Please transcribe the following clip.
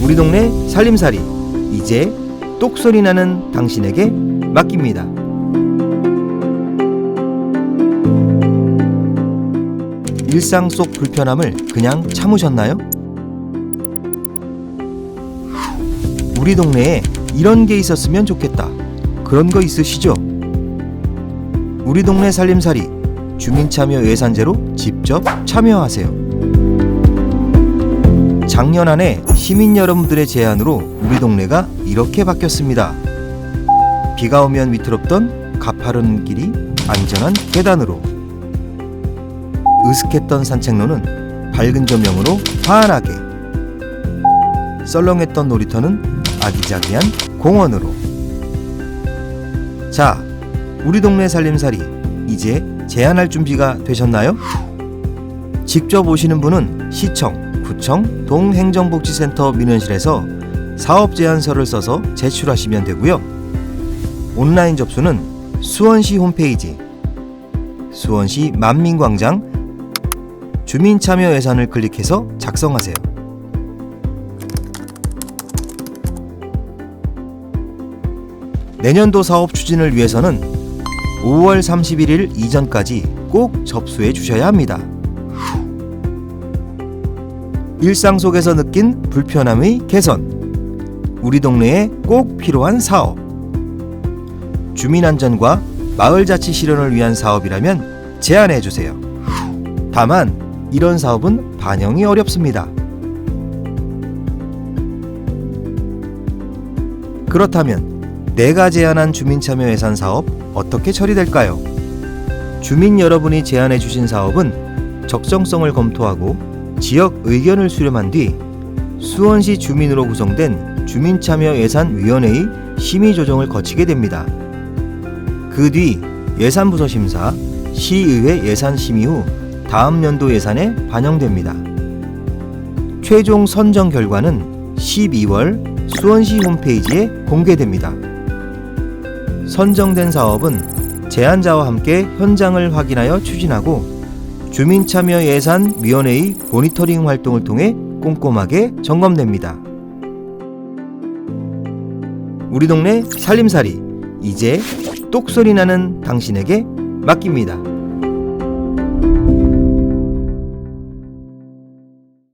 우리 동네 살림살이 이제 똑소리 나는 당신에게 맡깁니다. 일상 속 불편함을 그냥 참으셨나요? 우리 동네에 이런 게 있었으면 좋겠다. 그런 거 있으시죠? 우리 동네 살림살이 주민참여 예산제로 직접 참여하세요. 작년 한 해 시민 여러분들의 제안으로 우리 동네가 이렇게 바뀌었습니다. 비가 오면 위태롭던 가파른 길이 안전한 계단으로 으슥했던 산책로는 밝은 조명으로 환하게 썰렁했던 놀이터는 아기자기한 공원으로 자, 우리 동네 살림살이 이제 제안할 준비가 되셨나요? 직접 오시는 분은 시청, 구청, 동행정복지센터 민원실에서 사업 제안서를 써서 제출하시면 되고요. 온라인 접수는 수원시 홈페이지, 수원시 만민광장 주민 참여 예산을 클릭해서 작성하세요. 내년도 사업 추진을 위해서는 5월 31일 이전까지 꼭 접수해 주셔야 합니다. 일상 속에서 느낀 불편함의 개선. 우리 동네에 꼭 필요한 사업. 주민 안전과 마을 자치 실현을 위한 사업이라면 제안해 주세요. 다만 이런 사업은 반영이 어렵습니다. 그렇다면 내가 제안한 주민 참여 예산 사업 어떻게 처리될까요? 주민 여러분이 제안해 주신 사업은 적정성을 검토하고 지역 의견을 수렴한 뒤 수원시 주민으로 구성된 주민참여예산위원회의 심의 조정을 거치게 됩니다. 그 뒤 예산부서 심사, 시의회 예산 심의 후 다음 연도 예산에 반영됩니다. 최종 선정 결과는 12월 수원시 홈페이지에 공개됩니다. 선정된 사업은 제안자와 함께 현장을 확인하여 추진하고 주민참여 예산 위원회의 모니터링 활동을 통해 꼼꼼하게 점검됩니다. 우리 동네 살림살이 이제 똑소리 나는 당신에게 맡깁니다.